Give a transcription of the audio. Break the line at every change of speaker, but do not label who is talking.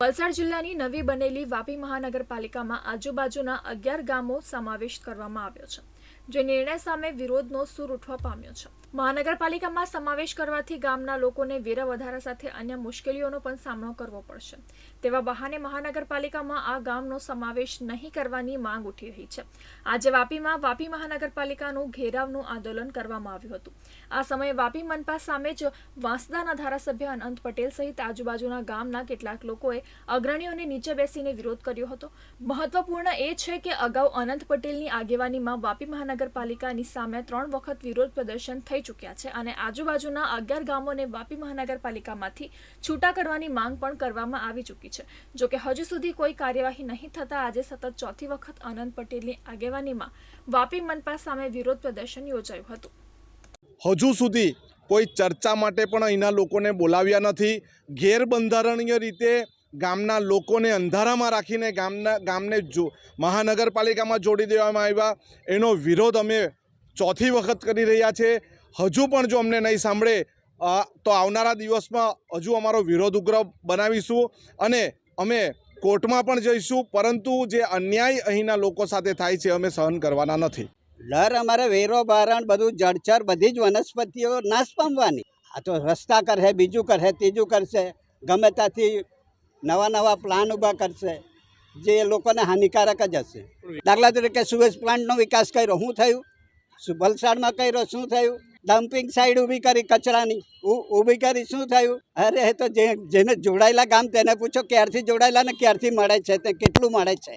વલસાડ જિલ્લાની નવી બનેલી વાપી મહાનગરપાલિકામાં આજુબાજુના અગિયાર ગામો સમાવેશ કરવામાં આવ્યો છે, જે નિર્ણય સામે વિરોધનો સૂર ઉઠવા પામ્યો છે. મહાનગરપાલિકામાં સમાવેશ કરવાથી ગામના લોકોને વેરા વધારા સાથે અન્ય મુશ્કેલીઓનો પણ સામનો કરવો પડશે. તેવા બહાને મહાનગરપાલિકામાં આ ગામનો સમાવેશ નહીં કરવાની માંગ ઉઠી રહી છે. આજે વાપીમાં વાપી મહાનગરપાલિકાનું ઘેરાવનું આંદોલન કરવામાં આવ્યું હતું. આ સમયે વાપી મનપા સામે જ વાંસદાના ધારાસભ્ય અનંત પટેલ સહિત આજુબાજુના ગામના કેટલાક લોકોએ અગ્રણીઓને નીચે બેસીને વિરોધ કર્યો હતો. મહત્વપૂર્ણ એ છે કે અગાઉ અનંત પટેલની આગેવાનીમાં વાપી મહાનગરપાલિકાની સામે ત્રણ વખત વિરોધ પ્રદર્શન થઈ ચૂક્યા છે અને આજુબાજુના અગિયાર ગામોને વાપી મહાનગરપાલિકામાંથી છૂટા કરવાની માંગ પણ કરવામાં આવી ચૂકી છે. જો કે હજુ સુધી કોઈ કાર્યવાહી નહીં થતાં આજે સતત ચોથી વખત અનંત પટેલની આગેવાનીમાં વાપી મનપા સામે વિરોધ પ્રદર્શન યોજાયું હતું.
હજુ સુધી કોઈ ચર્ચા માટે પણ અહીંના લોકોને બોલાવ્યા નથી. ગેરબંધારણીય રીતે ગામના લોકોને અંધારામાં રાખીને ગામના ગામને જો મહાનગરપાલિકામાં જોડી દેવામાં આવ્યા. એનો વિરોધ અમે ચોથી વખત કરી રહ્યા છે. હજુ પણ જો અમને નહીં સાંભળે તો આવનારા દિવસમાં હજુ અમારો વિરોધ ઉગ્ર બનાવીશું અને અમે કોર્ટમાં પણ જઈશું. પરંતુ જે અન્યાય અહીંના લોકો સાથે થાય છે, અમે સહન કરવાના નથી.
ડર અમારે વેરો, બારણ બધું જળચર બધી જ વનસ્પતિઓ નાશ પામવાની. આ તો રસ્તા કરશે, બીજું કરશે, ત્રીજું કરશે. ગમે ત્યાંથી નવા નવા પ્લાન ઊભા કરશે, જે લોકોને હાનિકારક જ હશે. દાખલા તરીકે સુએજ પ્લાન્ટનો વિકાસ કર્યો, શું થયું? વલસાડમાં કર્યો, શું થયું? ડમ્પિંગ સાઈડ ઊભી કરી કચરાની ઊભી કરી, શું થયું? અરે તો જેને જોડાયેલા ગામ, તેને પૂછો, ક્યારથી જોડાયેલા ને ક્યારથી મળે છે, તે કેટલું મળે છે?